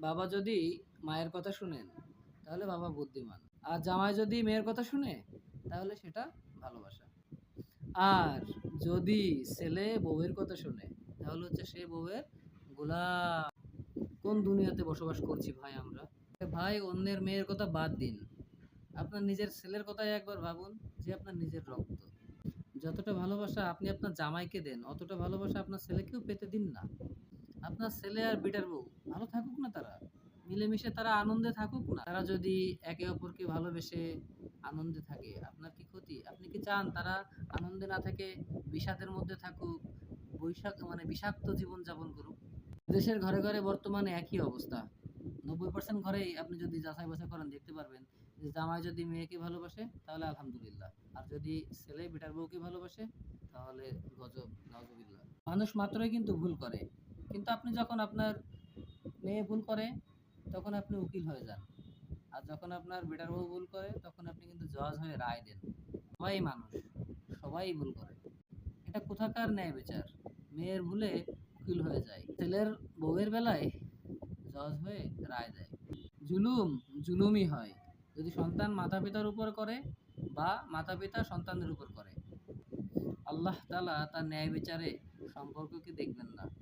বাবা যদি মায়ের কথা শুনেন, তাহলে বাবা বুদ্ধিমান। আর জামাই যদি মেয়ের কথা শুনে, তাহলে সেটা ভালোবাসা। আর যদি ছেলে বউয়ের কথা শুনে, তাহলে হচ্ছে সে বউয়ের গোলাম। কোন দুনিয়াতে বসবাস করছি ভাই আমরা? ভাই, অন্যের মেয়ের কথা বাদ দিন। আপনার নিজের ছেলের কথাই একবার ভাবুন যে আপনার নিজের রক্ত। যতটা ভালোবাসা আপনি আপনার জামাইকে দেন, অতটা ভালোবাসা আপনার ছেলেকেও পেতে দিন না। আপনার ছেলে আর বিটার বউ ভালো থাকুক না তারা। মিলেমিশে তারা আনন্দে থাকুক না। তারা যদি একে অপরকে ভালোবেসে আনন্দে থাকে, আপনার কি ক্ষতি? আপনি কি চান তারা আনন্দে না থাকে বিষাদের মধ্যে থাকুক, বৈশাখ মানে বিষাক্ত জীবন যাপন করুক? দেশের ঘরে ঘরে বর্তমানে একই অবস্থা। নব্বই পার্সেন্ট ঘরেই আপনি যদি যাচাই বাছাই করেন, দেখতে পারবেন যে জামাই যদি মেয়েকে ভালোবাসে, তাহলে আলহামদুলিল্লাহ। আর যদি ছেলে বেটার বউকে ভালোবাসে, তাহলে গজব নজবিল্লা মানুষ মাত্রই কিন্তু ভুল করে। কিন্তু আপনি যখন আপনার মেয়ে ভুল করে, তখন আপনি উকিল হয়ে যান। আর যখন আপনার বেটার বউ ভুল করে, তখন আপনি কিন্তু জজ হয়ে রায় দেন। সবাই মানুষ, সবাই ভুল করে। এটা কোথাকার ন্যায় বিচার? মেয়ের ভুলে উকিল হয়ে যায়। ছেলের বউয়ের বেলায় জজ হয়ে রায় দেয়। জুলুম, জুলুমই হয়। যদি সন্তান মাতা পিতার উপর করে বা মাতা পিতা সন্তানের উপর করে। আল্লাহ তালা তার ন্যায় বিচারে সম্পর্ককে দেখবেন না।